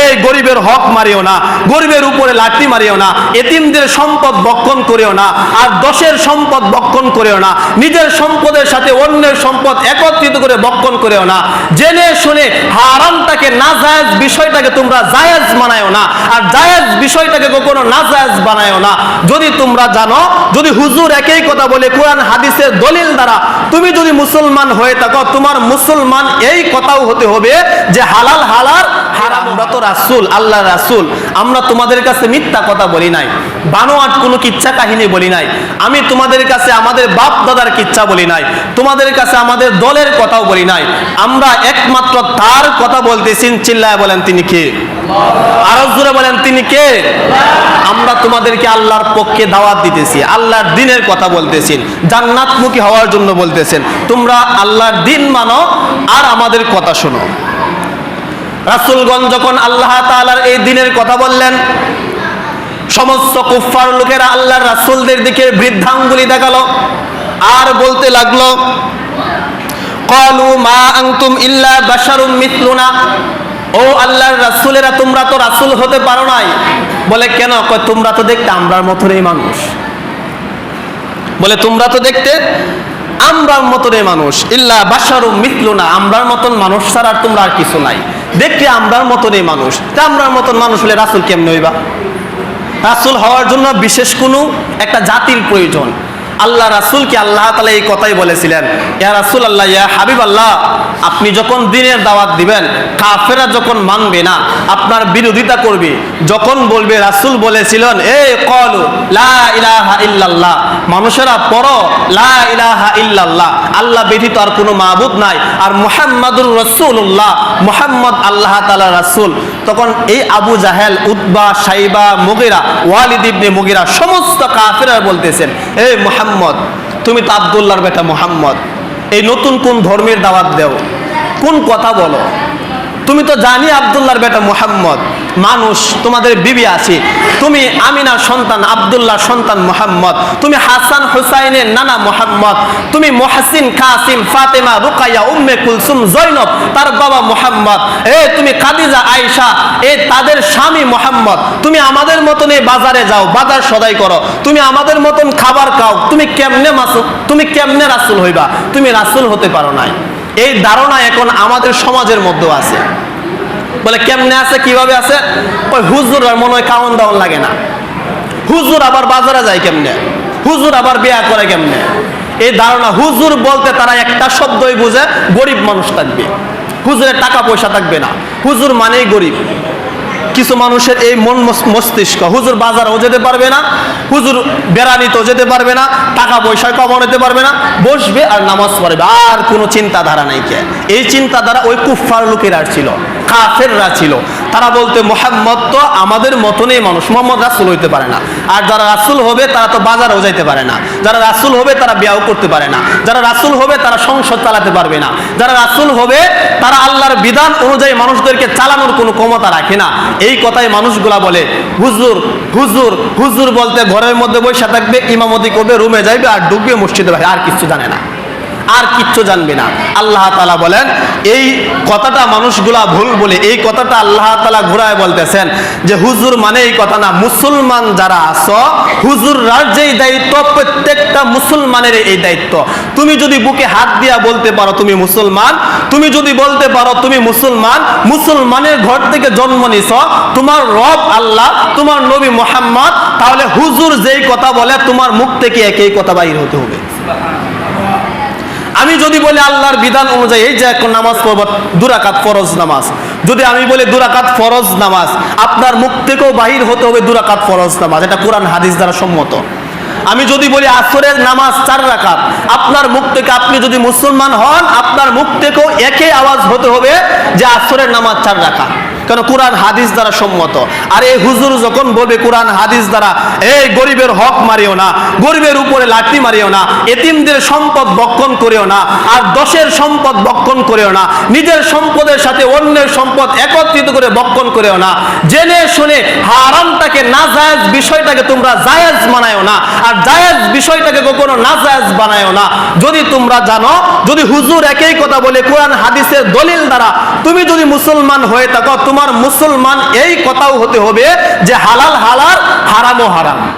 এই গরিবের হক মারিও না, গরিবের উপরে লাঠি মারিও না, এতিমদের সম্পদ বক্ষণ করিও না, আর দশের সম্পদ বক্ষণ করিও না, নিজের সম্পদের সাথে অন্যের সম্পদ একত্রিত করে বক্ষণ করিও না, জেনে শুনে হারামটাকে না জায়েজ বিষয়টাকে তোমরা জায়েজ বানায়ও না, আর জায়েজ বিষয়টাকে কখনো না জায়েজ বানায়ও না। যদি তোমরা জানো, যদি হুজুর একই কথা বলে কোরআন, হাদিসের দলিল দ্বারা তুমি যদি মুসলমান হয়ে থাকো, তোমার মুসলমান এই কথাও হতে হবে যে হালাল হালাল আমরা তো রাসূল আল্লাহ রাসূল। আমরা তোমাদের কাছে মিথ্যা কথা বলি নাই। বানোয়াট কোনো কিচ্ছা কাহিনী বলি নাই। আমি তোমাদের কাছে আমাদের বাপ দাদার কিচ্ছা বলি নাই। তোমাদের কাছে আমাদের দলের কথাও বলি নাই। আমরা একমাত্র তার কথা বলতেছি চিল্লায় বলেন তিনি কে? আরও জোরে বলেন তিনি কে? আমরা তোমাদেরকে আল্লাহর পক্ষে দাওয়াত দিতেছি, আল্লাহর দিনের কথা বলতেছেন, জান্নাতমুখী হওয়ার জন্য বলতেছেন। তোমরা আল্লাহর দিন মানো আর আমাদের কথা শোনো। রাসূলগঞ্জ যখন আল্লাহ তাআলার এই দিনের কথা বললেন, সমস্ত কুফফার লোকেরা আল্লাহর রাসূলদের দিকে বৃদ্ধাঙ্গুলি দেখাল আর বলতে লাগল, কলু মা আনতুম ইল্লা বাশারুম মিথলুনা। ও আল্লাহর রাসূলেরা, তোমরা তো রাসূল হতে পারো নাই। বলে, কেন? তোমরা তো দেখতে আমরার মতনই মানুষ। বলে, তোমরা তো দেখতে আমরার মতনই মানুষ। ইল্লা বাশারুম মিথলুনা, আমরার মতন মানুষ ছাড়া আর তোমরা আর কিছু নাই। দেখতে আমরার মতনই মানুষ। তা আমরার মতন মানুষ হলে রাসুল কেমনে হইবা? রাসুল হওয়ার জন্য বিশেষ কোনো একটা জাতির প্রয়োজন। আল্লাহ রাসূলকে আল্লাহ তাআলা এই কথাই বলেছিলেন, ইয়া রাসূল আল্লাহ ইয়া হাবিব আল্লাহ আপনি যখন দিনের দাওয়াত দিবেন কাফেরা যখন মানবে না, আপনার বিরোধিতা করবে, যখন বলবে, রাসূল বলেছিলেন, এ কলু লা ইলাহা ইল্লাল্লাহ, মানুষেরা পড়ো, লা ইলাহা ইল্লাল্লাহ, আল্লাহ ব্যতীত আর কোনো মাবুদ নাই, আর মুহাম্মাদুর রাসূলুল্লাহ, মুহাম্মদ আল্লাহ তাআলা রাসূল। তখন এই আবু জাহেল, উতবা, সাইবা, মুগিরা, ওয়ালিদ ইবনে মুগিরা, সমস্ত কাফেরা বলতেছেন এই মুহাম্মদ তুমি তো আবদুল্লার বেটা মুহাম্মদ। এই নতুন কোন ধর্মের দাওয়াত দেও? কোন কথা বলো? তুমি তো জানি আব্দুল্লাহর বেটা মুহাম্মদ। মানুষ, তোমাদের বিবি আছে। তুমি আমিনার সন্তান আব্দুল্লাহ সন্তান মুহাম্মদ। তুমি হাসান হুসাইনের নানা মুহাম্মদ। তুমি মহাসিন, কাসিম, ফাতেমা, রুকাইয়া, উম্মে কুলসুম, জৈনব, তার বাবা মুহাম্মদ। এ, তুমি কাদিজা আয়েশা, এ, তাদের স্বামী মুহাম্মদ। তুমি আমাদের মতন এই বাজারে যাও, বাজার সদাই করো। তুমি আমাদের মতন খাবার খাও। তুমি কেমনে মাসুল তুমি কেমনে রাসুল হইবা? তুমি রাসূল হতে পারো নাই। এই ধারণা এখন আমাদের সমাজের মধ্যে আছে। বলে কেমনে আছে, কীভাবে আছে? ওই হুজুর আর মনে হয় কাউন দাউন লাগে না। হুজুর আবার বাজারে যায় কেমনে? হুজুর আবার বিয়া করে কেমনে? এই ধারণা হুজুর বলতে তারা একটা শব্দই বুঝে, গরিব মানুষ থাকবে। হুজুরের টাকা পয়সা থাকবে না। হুজুর মানেই গরিব। কিছু মানুষের এই মন মস্তিষ্ক, হুজুর বাজারও যেতে পারবে না, হুজুর বেড়ানিতেও যেতে পারবে না, টাকা পয়সা কমানো যেতে পারবে না, বসবে আর নামাজ পড়বে, আর কোনো চিন্তাধারা নাই কে। এই চিন্তাধারা ওই কুফফার লোকেরা ছিল, কাফেররা ছিল। তারা বলতে, মোহাম্মদ তো আমাদের মতনই মানুষ, মোহাম্মদ রাসুল হইতে পারে না। আর যারা রাসুল হবে, তারা তো বাজারও যাইতে পারে না। যারা রাসুল হবে, তারা বিয়াও করতে পারে না। যারা রাসুল হবে, তারা সংসদ চালাতে পারবে না। যারা রাসুল হবে, তারা আল্লাহর বিধান অনুযায়ী মানুষদেরকে চালানোর কোনো ক্ষমতা রাখে না। এই কথাই মানুষগুলা বলে, হুজুর হুজুর হুজুর বলতে ঘরের মধ্যে বসে থাকবে, ইমামতি করবে, রুমে যাইবে আর ঢুকবে মসজিদে বাইরে আর কিছু জানে না। আর কিচ্ছু জানবে না। আল্লাহ তালা বলেন, এই কথাটা মানুষগুলা ভুল বলে, এই কথাটা আল্লাহ তালা ঘুরায় বলতেছেন যে, হুজুর মানে এই কথা না, মুসলমান যারা আছো, হুজুররার যেই দায়িত্ব, প্রত্যেকটা মুসলমানের এই দায়িত্ব। তুমি যদি বুকে হাত দিয়া বলতে পারো তুমি মুসলমান, তুমি যদি বলতে পারো তুমি মুসলমান, মুসলমানের ঘর থেকে জন্ম নিছ, তোমার রব আল্লাহ, তোমার নবী মোহাম্মদ, তাহলে হুজুর যেই কথা বলে, তোমার মুখ থেকে একই কথা বাইর হতে হবে। আমি যদি বলি আল্লাহর বিধান অনুযায়ী, এই যে এখন নামাজ পড়ব, দুরাকাত ফরজ নামাজ। যদি আমি বলি দুরাকাত ফরজ নামাজ, আপনার মুখ থেকেও বাহির হতে হবে দুরাকাত ফরজ নামাজ। এটা কোরআন হাদিস দ্বারা সম্মত। আমি যদি বলি আসরের নামাজ চার রাকাত, আপনার মুখ থেকে আপনি যদি মুসলমান হন, আপনার মুখ থেকেও একই আওয়াজ হতে হবে যে আসরের নামাজ চার রাকাত। কেন কোরআন হাদিস দ্বারা সম্মত? আর এই হুজুর যখন বলবে কোরআন হাদিস দ্বারা, এই গরিবের হক মারিও না, গরিবের উপরে লাঠি মারিও না, এতিমদের সম্পদ বক্ষণ করিও না, আর দশের সম্পদ বক্ষণ করিও না, নিজের সম্পদের সাথে অন্যের সম্পদ একত্রিত করে বক্ষণ করিও না, জেনে শুনে হারামটাকে না জায়েজ বিষয়টাকে তোমরা জায়েজ বানায়ও না, আর জায়েজ বিষয়টাকে কখনো না জায়েজ বানায়ও না। যদি তোমরা জানো, যদি হুজুর একই কথা বলে কোরআন হাদিসের দলিল দ্বারা, তুমি যদি মুসলমান হয়ে থাকো, তোমার তোমার মুসলমান এই কথাও হতে হবে যে হালাল হালাল হারামও হারাম।